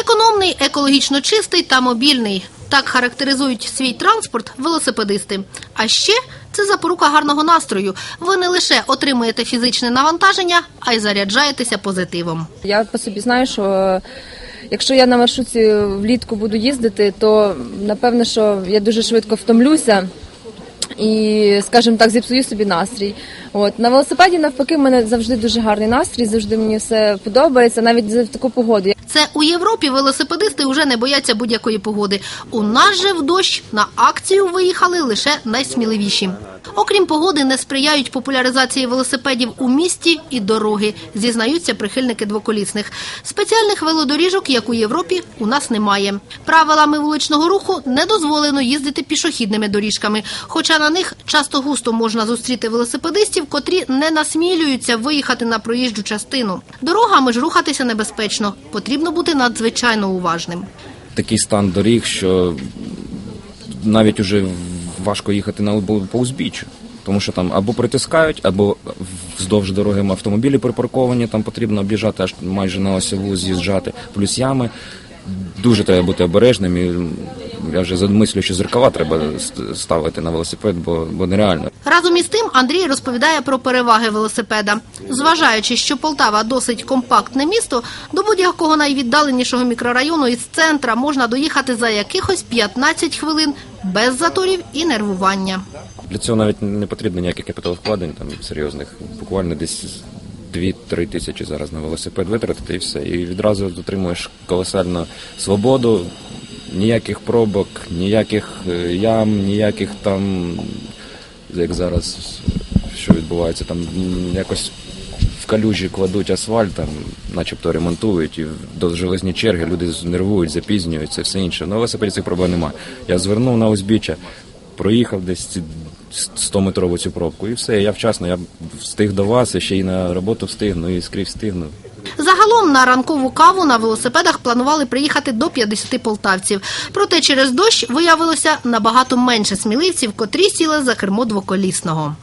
Економний, екологічно чистий та мобільний. Так характеризують свій транспорт велосипедисти. А ще це запорука гарного настрою. Ви не лише отримуєте фізичне навантаження, а й заряджаєтеся позитивом. Я по собі знаю, що е, якщо я на маршрутці влітку буду їздити, то напевно, що я дуже швидко втомлюся і, скажімо так, зіпсую собі настрій. От на велосипеді навпаки, в мене завжди дуже гарний настрій, завжди мені все подобається, навіть в таку погоду. Це у Європі велосипедисти вже не бояться будь-якої погоди. У нас же в дощ на акцію виїхали лише найсміливіші. Окрім погоди, не сприяють популяризації велосипедів у місті і дороги, зізнаються прихильники двоколісних. Спеціальних велодоріжок, як у Європі, у нас немає. Правилами вуличного руху не дозволено їздити пішохідними доріжками, хоча на них часто густо можна зустріти велосипедистів, котрі не насмілюються виїхати на проїжджу частину. Дорогами ж рухатися небезпечно. Потрібно бути надзвичайно уважним. такий стан доріг, що навіть уже важко їхати на по узбіччю. Тому що там або притискають, або вздовж дороги автомобілі припарковані, там потрібно об'їжджати аж майже на осіву з'їжджати, плюс ями. Дуже треба бути обережним. І я вже задумислюю, що зеркала треба ставити на велосипед, бо, бо нереально. Разом із тим Андрій розповідає про переваги велосипеда. Зважаючи, що Полтава досить компактне місто, до будь-якого найвіддаленішого мікрорайону із центра можна доїхати за якихось 15 хвилин без заторів і нервування. Для цього навіть не потрібно ніяких капіталовкладень там серйозних. Буквально десь 2-3 тисячі зараз на велосипед витратити і все. І відразу отримуєш колосальну свободу, ніяких пробок, ніяких е, ям, ніяких там, як зараз, що відбувається, там якось в калюжі кладуть асфальт, там, начебто ремонтують, і до железні черги люди нервують, запізнюються, все інше. На велосипеді цих проблем немає. Я звернув на узбіччя, проїхав десь 100-метрову цю пробку, і все, я вчасно, я встиг до вас, і ще й на роботу встигну, і скрізь встигну. Загалом на ранкову каву на велосипедах планували приїхати до 50 полтавців. Проте через дощ виявилося набагато менше сміливців, котрі сіли за кермо двоколісного.